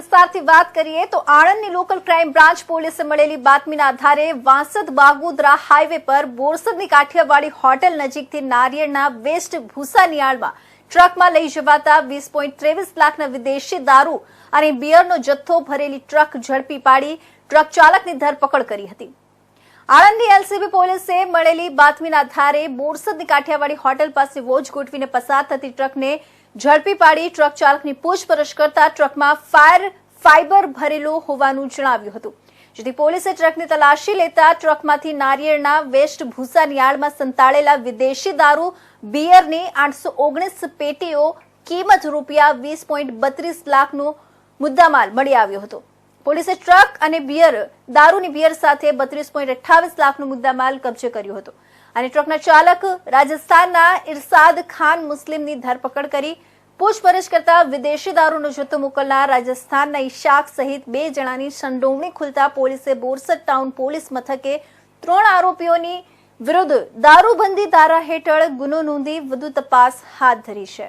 વિસ્તારથી વાત કરીએ તો આણંદની લોકલ ક્રાઇમ બ્રાન્ચ પોલીસે મળેલી બાતમીના આધારે વાંસદ બાગોદરા હાઈવે પર બોરસદની કાઠિયાવાડી હોટેલ નજીકથી નારિયેળના વેસ્ટ ભૂસા નિયાળમાં ટ્રકમાં લઈ જવાતા વીસ પોઈન્ટ ત્રેવીસ લાખના વિદેશી દારૂ અને બિયરનો જથ્થો ભરેલી ટ્રક ઝડપી પાડી ટ્રક ચાલકની ધરપકડ કરી હતી. આણંદની એલસીબી પોલીસે મળેલી બાતમીના આધારે બોરસદની કાઠિયાવાડી હોટેલ પાસે વોચ ગોઠવીને પસાર થતી ટ્રકને ઝડપી પાડી ટ્રક ચાલકની પૂછપરછ કરતા ટ્રકમાં ફાયર ફાઇબર ભરેલું હોવાનું જણાવ્યું હતું. જેથી પોલીસે ટ્રકની તલાશી લેતા ટ્રકમાંથી નારિયેળના વેસ્ટ ભૂસા નિયાળમાં સંતાડેલા વિદેશી દારૂ, બિયરની આઠસો ઓગણીસ પેટીઓ, કિંમત રૂપિયા વીસ પોઈન્ટ બત્રીસ લાખનો મુદ્દામાલ મળી આવ્યો હતો. પોલીસે ટ્રક અને બિયર, દારૂની બિયર સાથે બત્રીસ પોઈન્ટ અઠ્ઠાવીસ લાખનો મુદ્દામાલ કબજે કર્યો હતો. અને ટ્રકના ચાલક રાજસ્થાનના ઇરસાદ ખાન મુસ્લિમની ધરપકડ કરી પૂછપરછ કરતા વિદેશી દારૂનો જથ્થો મોકલનાર રાજસ્થાનના ઈશાક સહિત બે જણાની સંડોવણી ખુલતા પોલીસે બોરસદ ટાઉન પોલીસ મથકે ત્રણ આરોપીઓની વિરુદ્ધ દારૂબંધી ધારા હેઠળ ગુનો નોંધી વધુ તપાસ હાથ ધરી છે.